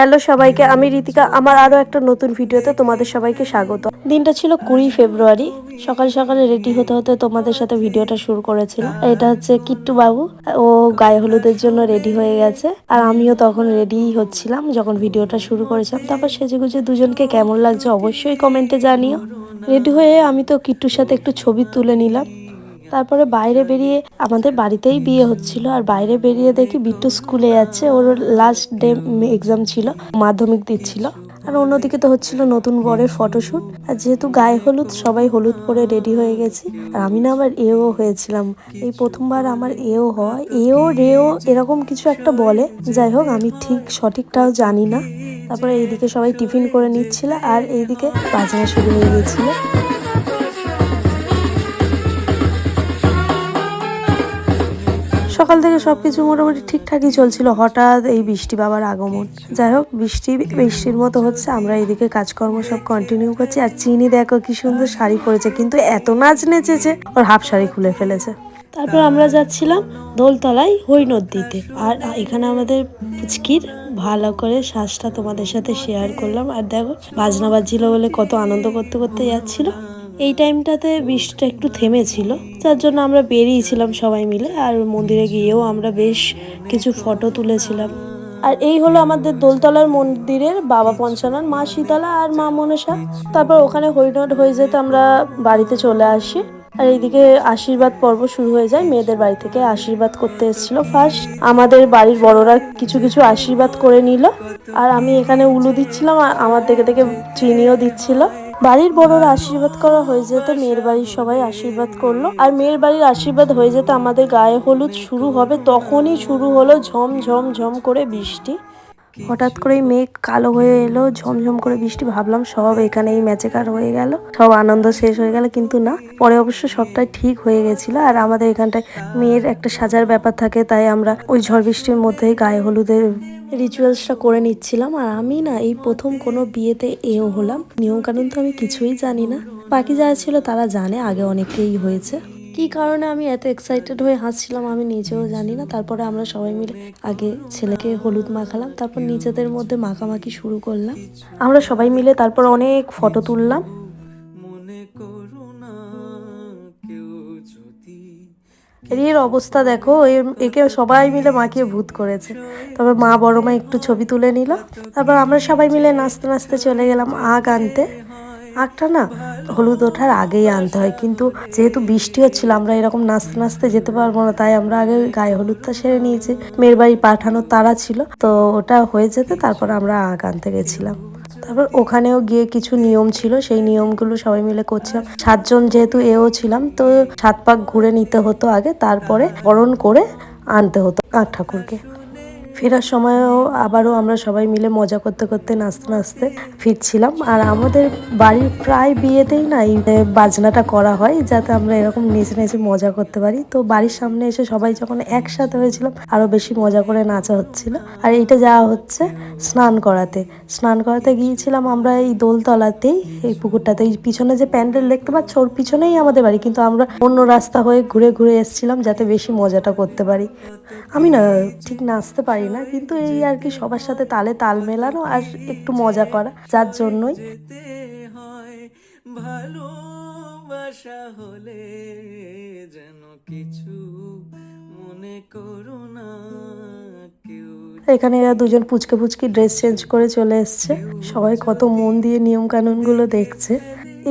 Hello সবাইকে, আমি রীতিকা। আমার আরও একটা নতুন ভিডিওতে তোমাদের সবাইকে স্বাগত। দিনটা ছিল কুড়ি ফেব্রুয়ারি। সকাল সকালে রেডি হতে হতে তোমাদের সাথে ভিডিওটা শুরু করেছিলাম। আর এটা হচ্ছে কিট্টু বাবু। ও গায়ে হলুদের জন্য রেডি হয়ে গেছে। আর আমিও তখন রেডি হচ্ছিলাম যখন ভিডিওটা শুরু করেছিলাম। তারপর সেজে গুজে দুজনকে কেমন লাগছে অবশ্যই কমেন্টে জানিও। রেডি হয়ে আমি তো কিট্টুর সাথে একটু ছবি তুলে নিলাম। তারপরে বাইরে বেরিয়ে আমাদের বাড়িতেই বিয়ে হচ্ছিল। আর বাইরে বেরিয়ে দেখি বিট্টু স্কুলে যাচ্ছে। ওর লাস্ট ডে এক্সাম ছিল, মাধ্যমিক দিচ্ছিল। আর অন্যদিকে তো হচ্ছিল নতুন বরের ফটোশ্যুট আর যেহেতু গায়ে হলুদ, সবাই হলুদ পরে রেডি হয়ে গেছি। আর আমি না আবার এও হয়েছিলাম। এই প্রথমবার আমার এও হয়। এও রেও এরকম কিছু একটা বলে। যাই হোক, আমি ঠিক সঠিকটাও জানি না। তারপরে এইদিকে সবাই টিফিন করে নিচ্ছিল। আর এইদিকে বাজনা শুরু হয়ে গেছিল। সকাল থেকে সবকিছু মোটামুটি ঠিকঠাকই চলছিল। হঠাৎ এই বৃষ্টি বাবার আগমন। যাই হোক, বৃষ্টি, বৃষ্টির মতো হচ্ছে। আমরা এইদিকে কাজকর্ম সব কন্টিনিউ করছি। আর চিনি দেখো কি সুন্দর শাড়ি পরেছে। কিন্তু এত নাচ নেচেছে, ওর হাফ শাড়ি খুলে ফেলেছে। তারপর আমরা যাচ্ছিলাম দোলতলায় হরিণর দিতে আর এখানে আমাদের পুচকির ভালো করে শ্বাসটা তোমাদের সাথে শেয়ার করলাম। আর দেখো, বাজনা বাজছিল বলে কত আনন্দ করতে করতে যাচ্ছিল। এই টাইমটাতে বৃষ্টিটা একটু থেমেছিল, যার জন্য আমরা বেরিয়েছিলাম সবাই মিলে, আর মন্দিরে গিয়েও আমরা বেশ কিছু ফটো তুলেছিলাম। আর এই হলো আমাদের দোলতলার মন্দিরের বাবা পঞ্চানন, মা শীতলা আর মা মনসা। তারপর ওখানে হরিণট হয়ে যেতে আমরা বাড়িতে চলে আসি। আর এইদিকে আশীর্বাদ পর্ব শুরু হয়ে যায়। মেয়েদের বাড়ি থেকে আশীর্বাদ করতে এসেছিল ফার্স্ট। আমাদের বাড়ির বড়রা কিছু কিছু আশীর্বাদ করে নিল। আর আমি এখানে উলু দিচ্ছিলাম, আর আমার দেখে দেখে চিনিও দিচ্ছিল। বাড়ির বড়রা আশীর্বাদ করা হয়ে যেতে, মেয়ের বাড়ির সবাই আশীর্বাদ করল। আর মেয়ের বাড়ির আশীর্বাদ হয়ে যেতে আমাদের গায়ে হলুদ শুরু হবে, তখনই শুরু হলো ঝম ঝম ঝম করে বৃষ্টি। হঠাৎ করেই মেঘ কালো হয়ে এলো ঝমঝম করে বৃষ্টি, ভাবলাম সব এখানেই ম্যাচেকার হয়ে গেল, সব আনন্দ শেষ হয়ে গেল, কিন্তু না, পরে অবশ্য সবটাই ঠিক হয়ে গেছিল। আর আমাদের এখানটায় মেয়ের একটা সাজার ব্যাপার থাকে, তাই আমরা ওই ঝড় বৃষ্টির মধ্যেই গায়ে হলুদের রিচুয়ালসটা করে নিচ্ছিলাম। আর আমি না, এই প্রথম কোনো বিয়েতে এও হলাম। নিয়মকানুন তো আমি কিছুই জানি না। বাকি যারা ছিল তারা জানে, আগে অনেকেই হয়েছে। কি কারণে আমি এত এক্সাইটেড হয়ে হাসছিলাম আমি নিজেও জানি না। তারপরে আমরা সবাই মিলে আগে ছেলেকে হলুদ মাখালাম, তারপর নিজেদের মধ্যে মাখামাখি শুরু করলাম। আমরা সবাই মিলে তারপর অনেক ফটো তুললাম। এর অবস্থা দেখো একে সবাই মিলে মাকে ভূত করেছে। তারপর মা বড় মা একটু ছবি তুলে নিল। তারপর আমরা সবাই মিলে নাচতে নাচতে চলে গেলাম আগ আনতে। আগটা না হলুদ ওঠার আগেই আনতে হয়, কিন্তু যেহেতু বৃষ্টি হচ্ছিল, আমরা এরকম নাচতে নাচতে যেতে পারব না, তাই আমরা আগে গায়ে হলুদটা সেরে নিয়েছি। মেয়ের বাড়ি পাঠানোর তারা ছিল, তো ওটা হয়ে যেতে, তারপর আমরা আগ আনতে গেছিলাম। তারপর ওখানেও গিয়ে কিছু নিয়ম ছিল, সেই নিয়মগুলো সবাই মিলে করছিলাম সাতজন যেহেতু এও ছিলাম, তো সাত পাক ঘুরে নিতে হতো আগে, তারপরে বরণ করে আনতে হতো আট ঠাকুরকে। ফেরার সময়ও আবারও আমরা সবাই মিলে মজা করতে করতে নাচতে নাচতে ফিরছিলাম। আর আমাদের বাড়ির প্রায় বিয়েতেই না এই বাজনাটা করা হয় যাতে আমরা এরকম নেচে নেচে মজা করতে পারি। তো বাড়ির সামনে এসে সবাই যখন একসাথে হয়েছিলাম, আরও বেশি মজা করে নাচা হচ্ছিল। আর এইটা যাওয়া হচ্ছে স্নান করাতে। স্নান করাতে গিয়েছিলাম আমরা এই দোলতলাতেই, এই পুকুরটাতে। এই পিছনে যে প্যান্ডেল দেখতে পাচ্ছ, ওর পিছনেই আমাদের বাড়ি। কিন্তু আমরা অন্য রাস্তা হয়ে ঘুরে ঘুরে এসেছিলাম যাতে বেশি মজাটা করতে পারি। আমি না ঠিক নাচতে পারি না কিন্তু এই আর কি সবার সাথে তালে তাল মেলানো আর একটু মজা করা যার জন্যই। ভালোবাসা হলে যেন কিছু মনে করো না এখানে এরা দুজন পুচকে পুচকি ড্রেস চেঞ্জ করে চলে এসছে। সবাই কত মন দিয়ে নিয়ম কানুনগুলো দেখছে।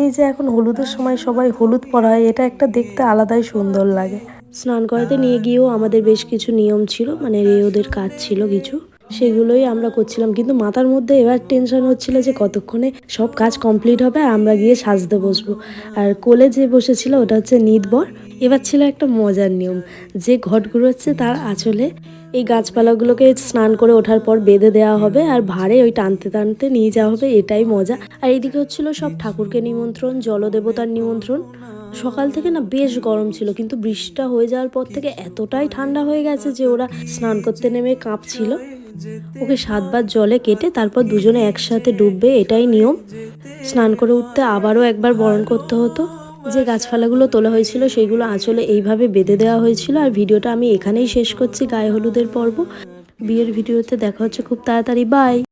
এই যে এখন হলুদের সময় সবাই হলুদ পরা হয় এটা একটা দেখতে আলাদাই সুন্দর লাগে। স্নান করাতে নিয়ে গিয়েও আমাদের বেশ কিছু নিয়ম ছিল মানে রেওদের কাজ ছিল কিছু। সেগুলোই আমরা করছিলাম, কিন্তু মাথার মধ্যে এবার টেনশন হচ্ছিল যে কতক্ষণে সব কাজ কমপ্লিট হবে, আর আমরা গিয়ে সাজতে বসবো। আর কোলে যে বসেছিল ওটা হচ্ছে নিদবর। এবার ছিল একটা মজার নিয়ম, যে ঘট ঘুরোচ্ছে তার আঁচলে এই গাছপালাগুলোকে স্নান করে ওঠার পর বেঁধে দেওয়া হবে, আর ভারে ওই টানতে টানতে নিয়ে যাওয়া হবে, এটাই মজা। আর এইদিকে হচ্ছিল সব ঠাকুরকে নিমন্ত্রণ, জলদেবতার নিমন্ত্রণ। সকাল থেকে না বেশ গরম ছিল, কিন্তু বৃষ্টিটা হয়ে যাওয়ার পর থেকে এতটাই ঠান্ডা হয়ে গেছে যে ওরা স্নান করতে নেমে কাঁপছিল। ওকে সাতবার জলে কেটে তারপর দুজনে একসাথে ডুববে এটাই নিয়ম। স্নান করে উঠতে আবারও একবার বরণ করতে হতো। যে গাছপালাগুলো তোলা হয়েছিল সেইগুলো আঁচলে এইভাবে বেঁধে দেওয়া হয়েছিল। আর ভিডিওটা আমি এখানেই শেষ করছি। গায়ে হলুদের পর্ব। বিয়ের ভিডিওতে দেখা হচ্ছে। খুব তাড়াতাড়ি। বাই!